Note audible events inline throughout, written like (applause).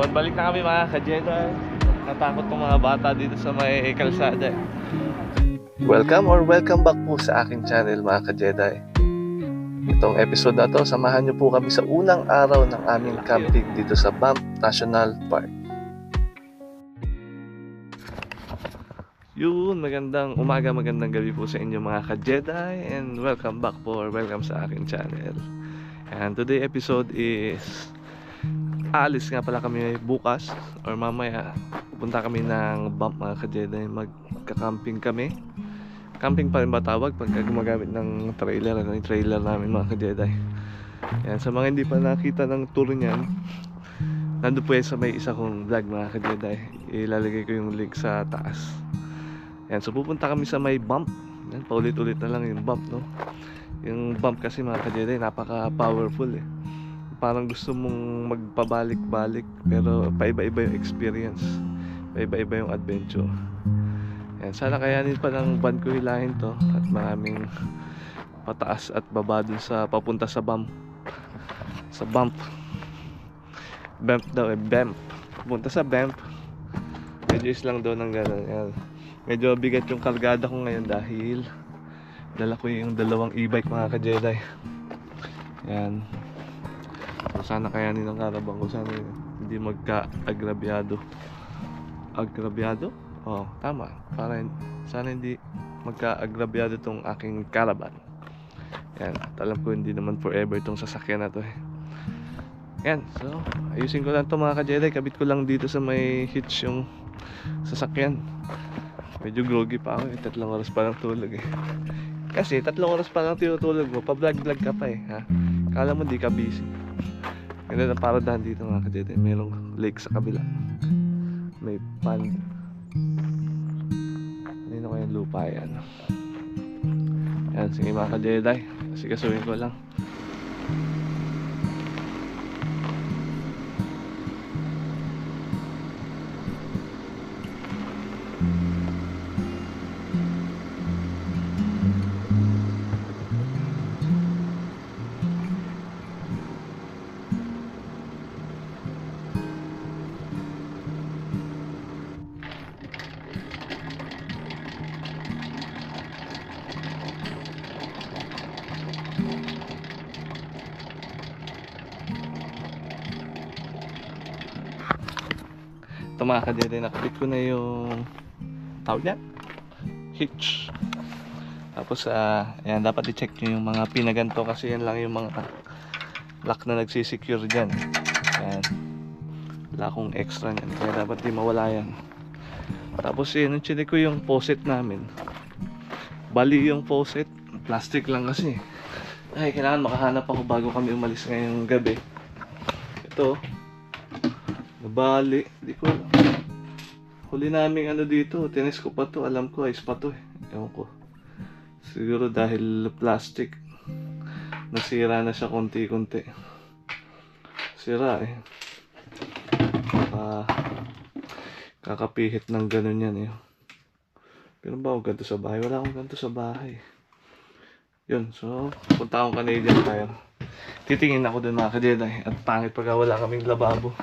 Yun, balik na kami mga ka-Jedi. Natakot tong mga bata dito sa may kalsada. Welcome or welcome back po sa aking channel mga ka-Jedi. Itong episode na to, samahan niyo po kami sa unang araw ng aming camping dito sa Banff National Park. Yun, magandang umaga, magandang gabi po sa inyo mga ka-Jedi and welcome back po or welcome sa aking channel. And today episode is aalis nga pala kami bukas or mamaya pupunta kami ng bump mga ka-Jedi. Magka-camping kami. Camping pa rin ba tawag pagka gumagamit ng trailer ano yung trailer namin mga ka-Jedi? Yan sa mga hindi pa nakita ng tour niyan nandun po yan sa may isa kong vlog mga ka-Jedi. Ilalagay ko yung link sa taas. Yan so pupunta kami sa may bump. Yan paulit-ulit na lang yung bump no? Yung bump kasi mga ka-Jedi napaka powerful eh parang gusto mong magpabalik-balik pero paiba-iba yung experience. Paiba-iba yung adventure. Yan, sana kayanin pa ng van ko hilahin to at maraming pataas at baba dun sa papunta sa bump. Sa bump. Bump daw eh bump. Papunta sa bump. Medyo is lang daw ng gano'n yan. medyo bigat yung kargada ko ngayon dahil dala ko yung dalawang e-bike mga ka-Jedi. Yan So, sana kayanin ng karabang ko sana hindi magka-agrabyado. Agrabyado? Oo, tama. Para sana hindi magka-agrabyado tong aking caravan. Yan, alam ko hindi naman forever tong sasakyan na to eh. Yan, so ayusin ko lang to mga ka-Jedi. Kabit ko lang dito sa may hitch yung sasakyan. Medyo groggy pa ako eh. Tatlong oras pa lang tulog eh. Kasi tatlong oras pa lang tinutulog mo. Pa-vlog-vlog ka pa eh. Ha? Kala mo di ka busy. Ganda ng paradahan dito mga ka-Jedi. Merong lake sa kabila. May pond. Kanino kayang lupa yan? Yan, sige mga ka-Jedi. Sikasuhin ko lang. Mga ka-Jedi, nakabit ko na yung tawag niya? Hitch. Tapos, ah, ayan, dapat i-check nyo yung mga pinaganto kasi yan lang yung mga lock na nagsisecure dyan. Ayan. Wala akong extra niyan, kaya dapat di mawala yan. Tapos, yun, chinek ko yung faucet namin. Bali yung faucet, plastic lang kasi. Ay, kailangan makahanap ako bago kami umalis ngayong gabi. Ito, nabali. Di ko alam. Huli namin ano dito, tinis ko pa to. Alam ko, ice pa to eh. Ewan ko. Siguro dahil plastic. Nasira na siya konti-konti. Sira eh. Baka kakapihit ng ganun yan eh. Pero ba ako ganito sa bahay? Wala akong ganito sa bahay. Yun, so, punta akong Canadian Tire. Titingin ako dun mga ka-Jedi. At pangit pagka wala kaming lababo.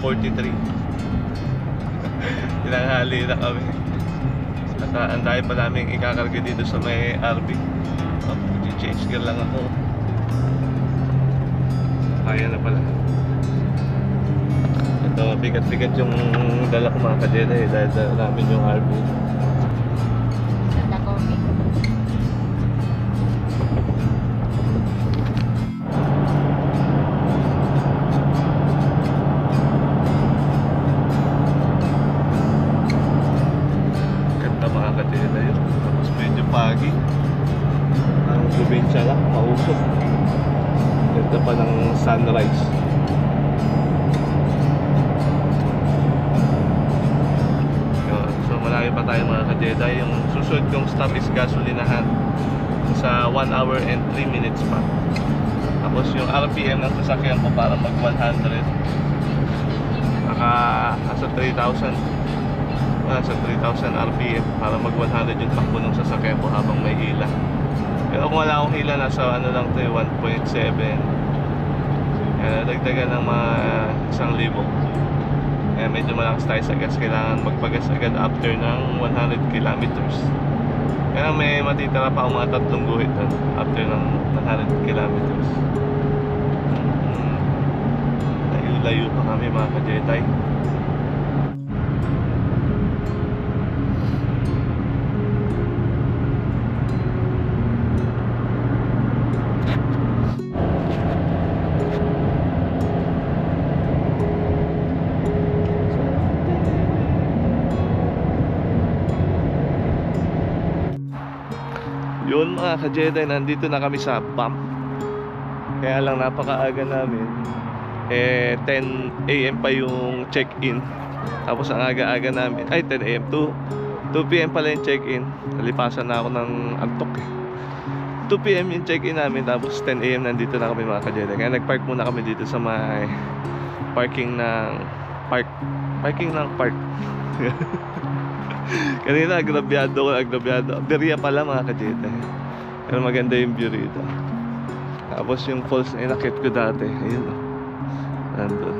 43 Tinanghali (laughs) na kami. At ang dami pa namin ikakarga dito sa may RV oh, Change gear lang ako. Kaya na pala. Ito, bigat-bigat yung dala ko mga kadena eh Dahil namin yung RV malayo pa tayo mga ka-Jedi. Yung susunod kong stop is gasolinahan sa 1 hour and 3 minutes pa. Tapos yung RPM ng sasakyan ko para mag 100. Naka nasa 3,000 nasa 3,000 RPM para mag 100 yung takbo ng sasakyan ko habang may hila. Pero kung wala akong hila, nasa ano lang to eh, 1.7. Kaya dagdagan ng mga isang libo. Kaya medyo malakas tayo sa gas. Kailangan magpagas agad after ng 100 kilometers. Kaya may matitira pa ako mga tatlong guhit doon after ng 100 kilometers. Mm, Layo-layo pa kami mga ka-Jedi. Mga ka-Jedi, nandito na kami sa bump. Kaya lang napakaaga namin. Eh, 10 a.m. pa yung check-in. Tapos ang aga-aga namin, ay 10 a.m. to 2 p.m. pala yung check-in. Nalipasan na ako ng antok eh. 2 p.m. yung check-in namin, tapos 10 a.m. nandito na kami mga ka-Jedi. Kaya nag-park muna kami dito sa may parking ng park. Parking ng park. (laughs) Kanina, agrabyado ko, agrabyado. Beria pala mga ka-Jedi. Pero maganda yung view rito. Tapos yung falls na inakit ko dati, ayun o. Nandun.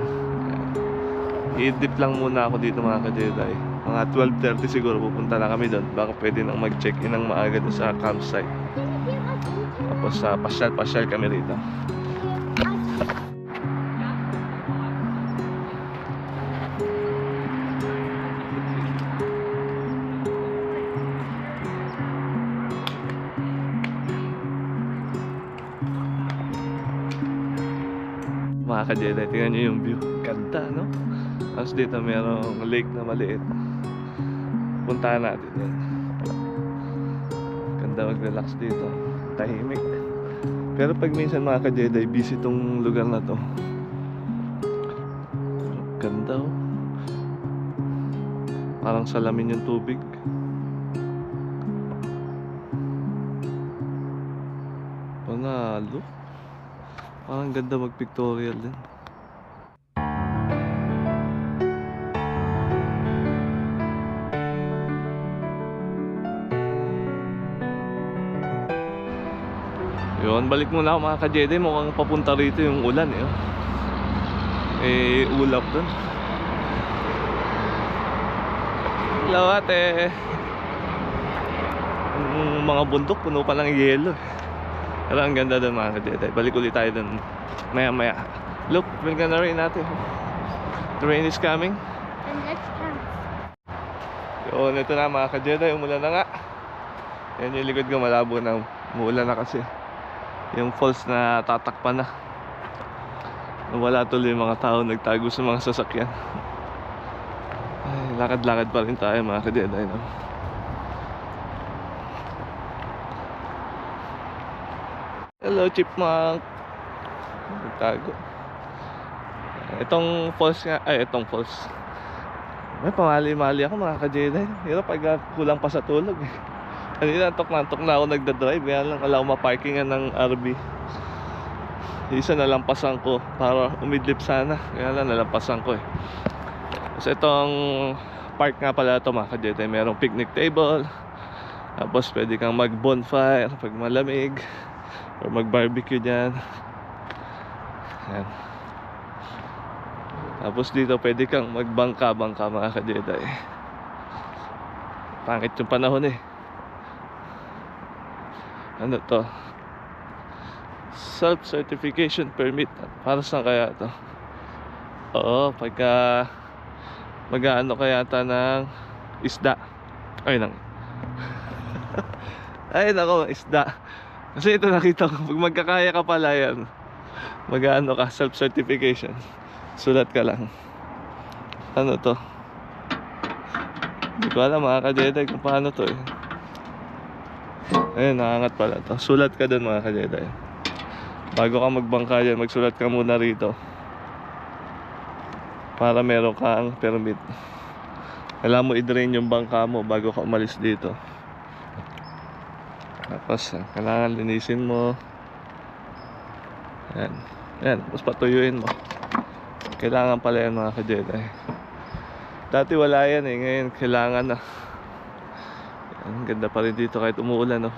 I-dip lang muna ako dito mga ka-Jedi. Mga 12.30 siguro pupunta na kami doon. Baka pwede nang mag-check-in ng maaga doon sa campsite. Tapos sa pasyal-pasyal kami rito. Mga ka-Jedi, tingnan nyo yung view. Ganda, no? Tapos dito merong lake na maliit. Puntahan natin yan. Ganda mag-relax dito. Tahimik. Pero pag minsan mga ka-Jedi, busy tong lugar na to. Ganda oh. Parang salamin yung tubig. Parang ganda mag-pictorial din. Yun, balik muna ako mga ka-Jedi. Mukhang papunta rito yung ulan eh. Eh, ulap dun. Hello ate. Yung mga bundok puno pa ng yelo. eh. Pero ang ganda doon mga ka-Jedi. Balik ulit tayo doon maya maya. Look, we're gonna rain natin. The rain is coming. And let's count. Yun, ito na mga ka-Jedi. Umulan na nga. Yan yung likod ko malabo na. Umulan na kasi. Yung falls na tatakpan na. Wala tuloy yung mga tao nagtago sa mga sasakyan. Lakad-lakad pa rin tayo mga ka-Jedi. No? Hello, chipmunk. Nagtago. Itong falls nga, ay itong falls. May pamali-mali ako mga ka-Jedi. Hirap pag kulang pa sa tulog eh. Kanina antok na antok na ako nagdadrive. Kaya lang alam ko maparkingan ng RB. Isa nalampasan ko para umidlip sana. Kaya lang nalampasan ko eh. Kasi itong park nga pala ito mga ka-Jedi. Merong picnic table. Tapos pwede kang mag bonfire pag malamig. Or mag barbecue dyan. Yan. Tapos dito pwede kang magbangka-bangka mga ka-Jedi. Pangit yung panahon eh. Ano to? Self-certification permit. Para saan kaya to? Oo, pagka mag-ano kaya ta ng isda. Ay, nang. (laughs) Ay, nako, isda. Kasi ito nakita ko, pag magkakaya ka pala yan, mag-ano ka, self-certification. Sulat ka lang. Ano to? Hindi ko alam mga ka-Jedi kung paano to eh. Ayun, nakangat pala to. Sulat ka dun mga ka-Jedi. Bago ka magbangka dyan, magsulat ka muna rito. Para meron kang permit. Kailangan mo i-drain yung bangka mo bago ka umalis dito. Tapos, kailangan linisin mo. Ayan. Ayan, tapos patuyuin mo. Kailangan pala yan mga ka-Jedi. Dati wala yan eh, ngayon kailangan na. Ang ganda pa rin dito kahit umuulan no.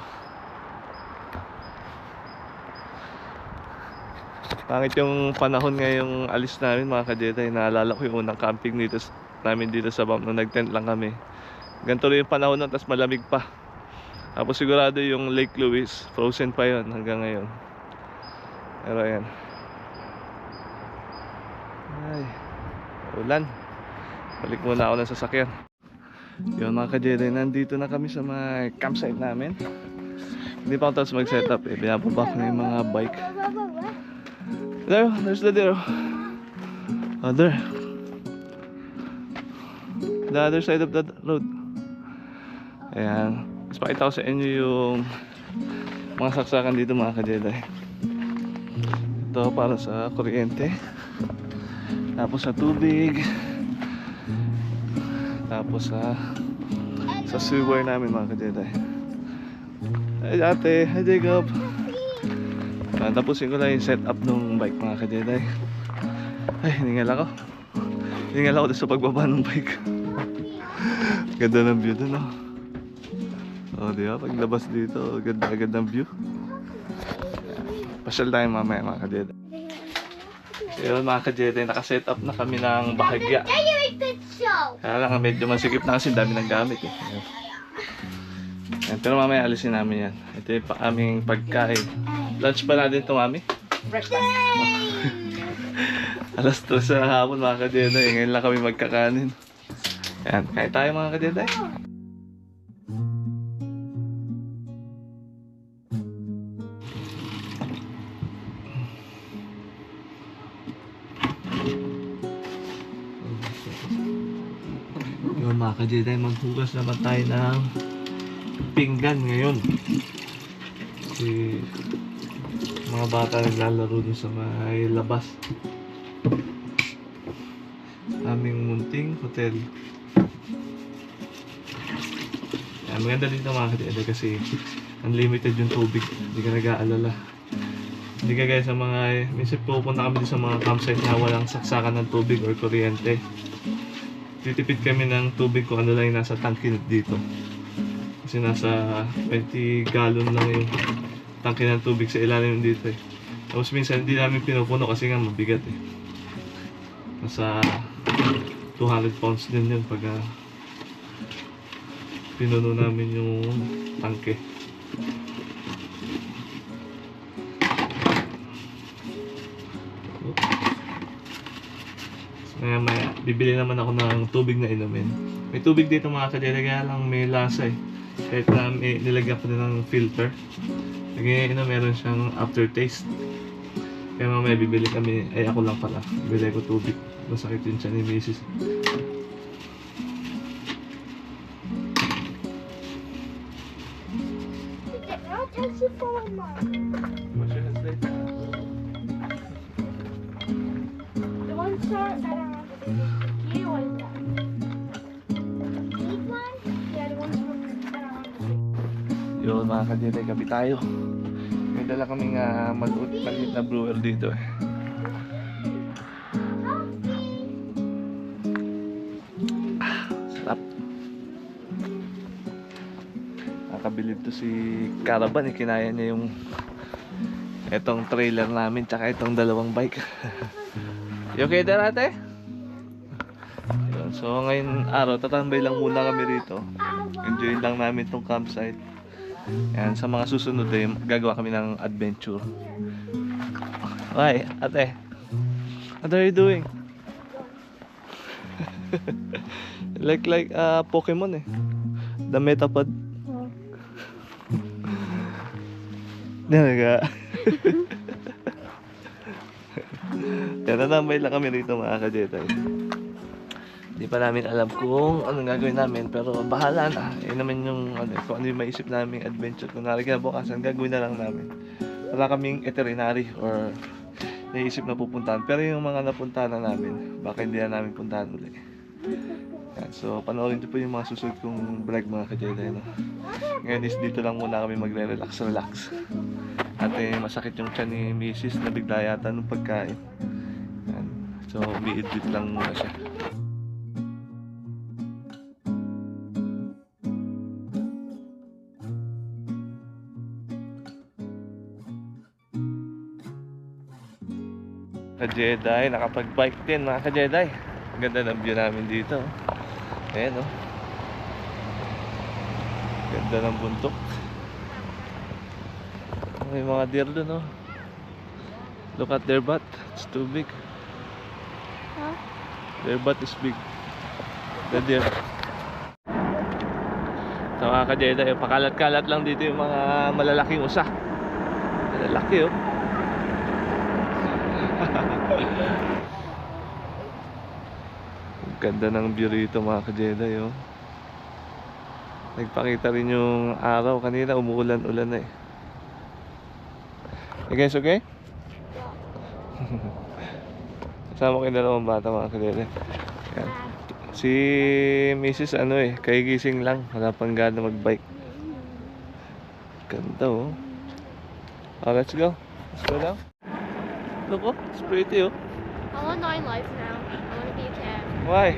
Pangit yung panahon ngayong alis namin mga ka-Jedi. Naalala ko yung unang camping dito namin dito sa Bam nung nag-tent lang kami. Ganito rin yung panahon nun, tapos malamig pa. Tapos sigurado yung Lake Louise, frozen pa yon hanggang ngayon. Pero ayan. Ay, ulan. Balik muna ako ng sasakyan. Yun mga ka-Jedi, nandito na kami sa mga campsite namin. Hindi pa ako tapos mag-setup eh. Binababa ko na yung mga bike. There, there's the deer. Oh, there. The other side of the road. Ayan. Tapos pakita ko sa inyo yung mga saksakan dito mga ka-Jedi. Ito para sa kuryente. Tapos sa tubig. Tapos sa sa sewer namin mga ka-Jedi. Ay ate, hi Jacob. Tapusin ko lang yung setup ng bike mga ka-Jedi. Ay, hiningal ako. Hiningal ako sa pagbaba ng bike. (laughs) ganda ng view doon, oh. Oh, di ba? Paglabas dito, ganda agad ng view. Pasyal tayo mamaya mga ka-Jedi. Yun mga ka-Jedi, nakaset up na kami ng bahagya. Kaya lang, medyo masikip na kasi dami ng gamit eh. Ayan. Pero mamaya alisin namin yan. Ito yung aming pagkain. Lunch pa natin ito, mami. Breakfast. (laughs) Alas 3 na hapon mga kadeda. Ngayon lang kami magkakanin. Ayan, kain tayo mga kadeda. Kadeda, maghugas naman tayo ng pinggan ngayon. Kasi mga bata naglalaro dun sa may labas. Aming munting hotel. Yan, maganda dito mga kadede kasi unlimited yung tubig. Hindi ka nag-aalala. Hindi ka gaya sa mga, minsan pupunta kami sa mga campsite na walang saksakan ng tubig or kuryente. Titipid kami ng tubig kung ano lang yung nasa tangke dito. Kasi nasa 20 gallon lang yung tangke ng tubig sa ilalim dito eh. Tapos minsan hindi namin pinupuno kasi nga mabigat eh. Nasa 200 pounds din yun pag ah, pinuno namin yung tangke. Bibili naman ako ng tubig na inumin. May tubig dito mga kadere, kaya lang may lasa eh. Kahit na may nilagyan ko din ng filter. Lagi na meron siyang aftertaste. Kaya mamaya bibili kami, ay ako lang pala. Bibili ko tubig. Masakit yung tiyan ni mom. The one shot that I Yun mga kadire, gabi tayo. May dala kaming uh, maliit, maliit na brewer dito eh. setup. Nakabilib to si Caravan, eh. niya yung etong trailer namin tsaka itong dalawang bike. (laughs) you okay there ate? So ngayon araw, tatambay lang muna kami rito. Enjoy lang namin tong campsite. Yan, sa mga susunod eh, gagawa kami ng adventure. Why, ate? What are you doing? (laughs) like like uh, Pokemon eh. The Metapod. Talaga. (laughs) Yan, natambay (laughs) lang kami rito mga kajetay. Hindi pa namin alam kung anong gagawin namin pero bahala na. Yun naman yung ano, kung ano yung maisip namin adventure. Kung nalagyan bukasan, gagawin na lang namin. Wala kaming itinerary or naisip na pupuntahan. Pero yung mga napuntahan na namin, baka hindi na namin puntahan ulit. Yan, so panoorin niyo po yung mga susunod kong vlog mga kajetay. No? Ngayon is dito lang muna kami magre-relax, relax. At eh, masakit yung tiyan ni Mrs. na bigla yata nung pagkain. Yan. So, umiidlit lang muna siya. Ka-Jedi, nakapag-bike din mga ka-Jedi. Ganda ng view namin dito. Ayan oh. Ganda ng buntok. May mga deer doon oh. Look at their butt. It's too big. Huh? Their butt is big. The deer. So mga ka-Jedi, pakalat-kalat lang dito yung mga malalaking usa. Malalaki oh. Ang Ganda ng view rito mga ka-Jedi oh. Nagpakita rin yung araw kanina umuulan-ulan na eh. You guys okay? (laughs) Kasama ko yung dalawang bata mga ka-Jedi. Yan. Si Mrs. ano eh, kagigising lang. Wala pang gana mag-bike. Ganda oh. Oh, let's go. Let's go now. Look oh, it's pretty oh. I want nine lives now. I want to be a cat. Why?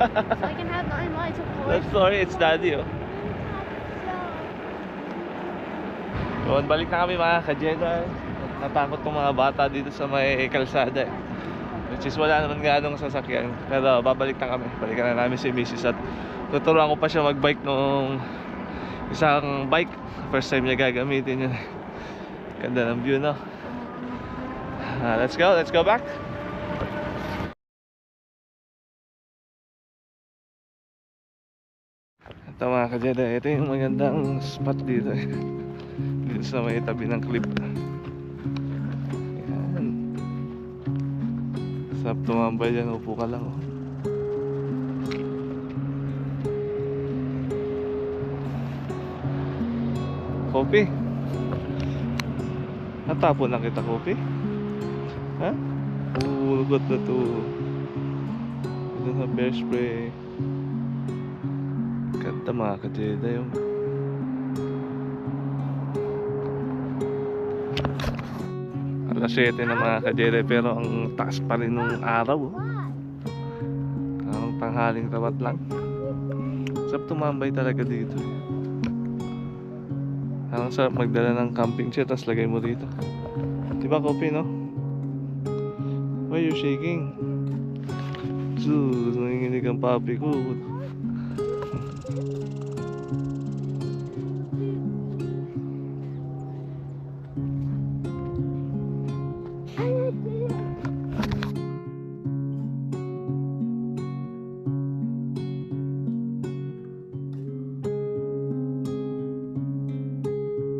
so I can have nine lives, of (laughs) course. Not sorry, it's daddy oh. Yun, balik na kami mga ka-Jedi. Natakot tong mga bata dito sa may kalsada eh. Which is wala naman ganong sasakyan. Pero babalik na kami. Balikan na namin si Mrs. at tuturuan ko pa siya mag-bike nung isang bike. First time niya gagamitin yun. Ganda ng view no. Ah, let's go, let's go back. Ito mga ka-Jedi, ito yung magandang spot dito. (laughs) Dito sa may tabi ng cliff. Yan. Sarap tumambay dyan, upo ka lang oh. Kopi. Natapon na kita, Kopi. Ha? Ulugot na to. Ito na bear spray. Ganda mga ka-Jedi yung Alas 7 na mga ka-Jedi pero ang taas pa rin ng araw oh. Ang tanghaling rawat lang Sarap tumambay talaga dito eh. Ang sarap magdala ng camping chair tapos lagay mo dito Diba Kopi no? Why you shaking? Sus, nanginginig ang papi ko